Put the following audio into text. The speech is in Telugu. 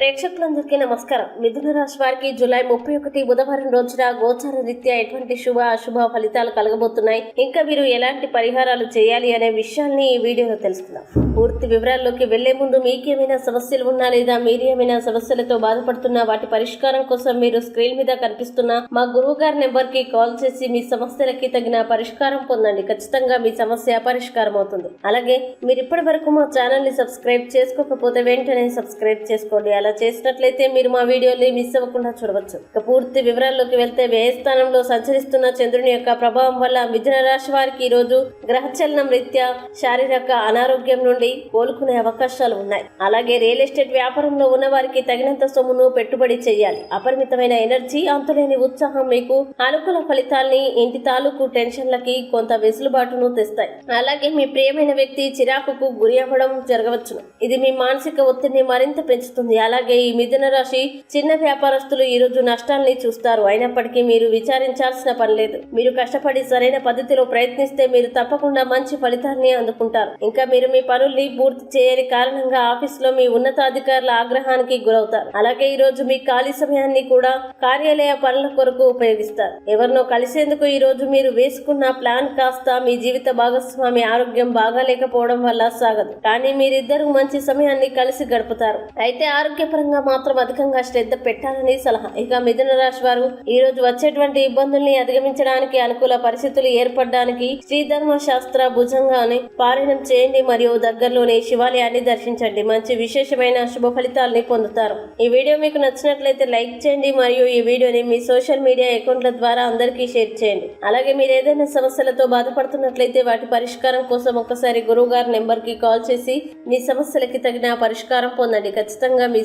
ప్రేక్షకులందరికీ నమస్కారం. మిథున రాశి వారికి జూలై ముప్పై ఒకటి బుధవారం రోజున గోచార రీత్యా ఎటువంటి శుభ అశుభ ఫలితాలు కలగబోతున్నాయి? ఇంకా మీరు ఎలాంటి పరిహారాలు చేయాలి అనే విషయాన్ని ఈ వీడియోలో తెలుసుకుందాం. పూర్తి వివరాల్లోకి వెళ్ళే ముందు మీకేమైనా సమస్యలు ఉన్నా లేదా మీరు ఏమైనా సమస్యలతో బాధపడుతున్నా వాటి పరిష్కారం కోసం మీరు స్క్రీన్ మీద కనిపిస్తున్న మా గురువు గారి నెంబర్కి కాల్ చేసి మీ సమస్యలకి తగిన పరిష్కారం పొందండి. ఖచ్చితంగా మీ సమస్య పరిష్కారం అవుతుంది. అలాగే మీరు ఇప్పటి వరకు మా ఛానల్ని సబ్స్క్రైబ్ చేసుకోకపోతే వెంటనే సబ్స్క్రైబ్ చేసుకోండి. అలా చేసినట్లయితే మీరు మా వీడియోని మిస్ అవ్వకుండా చూడవచ్చు. ఇక పూర్తి వివరాల్లోకి వెళ్తే వ్యయ స్థానంలో సంచరిస్తున్న చంద్రుని యొక్క ప్రభావం వల్ల మిథున రాశి వారికి ఈ రోజు గ్రహచలనం రీత్యా శారీరక అనారోగ్యం నుండి కోలుకునే అవకాశాలు ఉన్నాయి. అలాగే రియల్ ఎస్టేట్ వ్యాపారంలో ఉన్న వారికి తగినంత సొమ్మును పెట్టుబడి చేయాలి. అపరిమితమైన ఎనర్జీ అంతులేని ఉత్సాహం మీకు అనుకూల ఫలితాల్ని ఇంటి తాలూకు టెన్షన్లకి కొంత వెసులుబాటును తెస్తాయి. అలాగే మీ ప్రియమైన వ్యక్తి చిరాకుకు గురి అవ్వడం జరగవచ్చును. ఇది మీ మానసిక ఒత్తిడిని మరింత పెంచుతుంది. అలాగే అలాగే ఈ మిథున రాశి చిన్న వ్యాపారస్తులు ఈ రోజు నష్టాల్ని చూస్తారు. అయినప్పటికీ మీరు విచారించాల్సిన పని లేదు. మీరు కష్టపడి సరైన పద్ధతిలో ప్రయత్నిస్తే మీరు తప్పకుండా మంచి ఫలితాన్ని అందుకుంటారు. ఇంకా మీరు మీ పనుల్ని పూర్తి చేయని కారణంగా ఆఫీసులో మీ ఉన్నతాధికారుల ఆగ్రహానికి గురవుతారు. అలాగే ఈ రోజు మీ ఖాళీ సమయాన్ని కూడా కార్యాలయ పనుల కొరకు ఉపయోగిస్తారు. ఎవరినో కలిసేందుకు ఈ రోజు మీరు వేసుకున్న ప్లాన్ కాస్త మీ జీవిత భాగస్వామి ఆరోగ్యం బాగాలేకపోవడం వల్ల సాగదు. కానీ మీరిద్దరు మంచి సమయాన్ని కలిసి గడుపుతారు. అయితే ఆరోగ్యపరంగా మాత్రం అధికంగా శ్రద్ధ పెట్టాలని సలహా. ఇక మిథున రాశి వారు ఈ రోజు వచ్చేటువంటి ఇబ్బందుల్ని అధిగమించడానికి అనుకూల పరిస్థితులు ఏర్పడడానికి శ్రీధర్మ శాస్త్ర భుజంగానే పారాయణం చేయండి మరియు దగ్గరలోని శివాలయాన్ని దర్శించండి. మంచి విశేషమైన శుభ ఫలితాలని పొందుతారు. ఈ వీడియో మీకు నచ్చినట్లయితే లైక్ చేయండి మరియు ఈ వీడియోని మీ సోషల్ మీడియా అకౌంట్ల ద్వారా అందరికీ షేర్ చేయండి. అలాగే మీరు ఏదైనా సమస్యలతో బాధపడుతున్నట్లయితే వాటి పరిష్కారం కోసం ఒకసారి గురువు గారి నెంబర్కి కాల్ చేసి మీ సమస్యలకి తగిన పరిష్కారం పొందండి. ఖచ్చితంగా మీ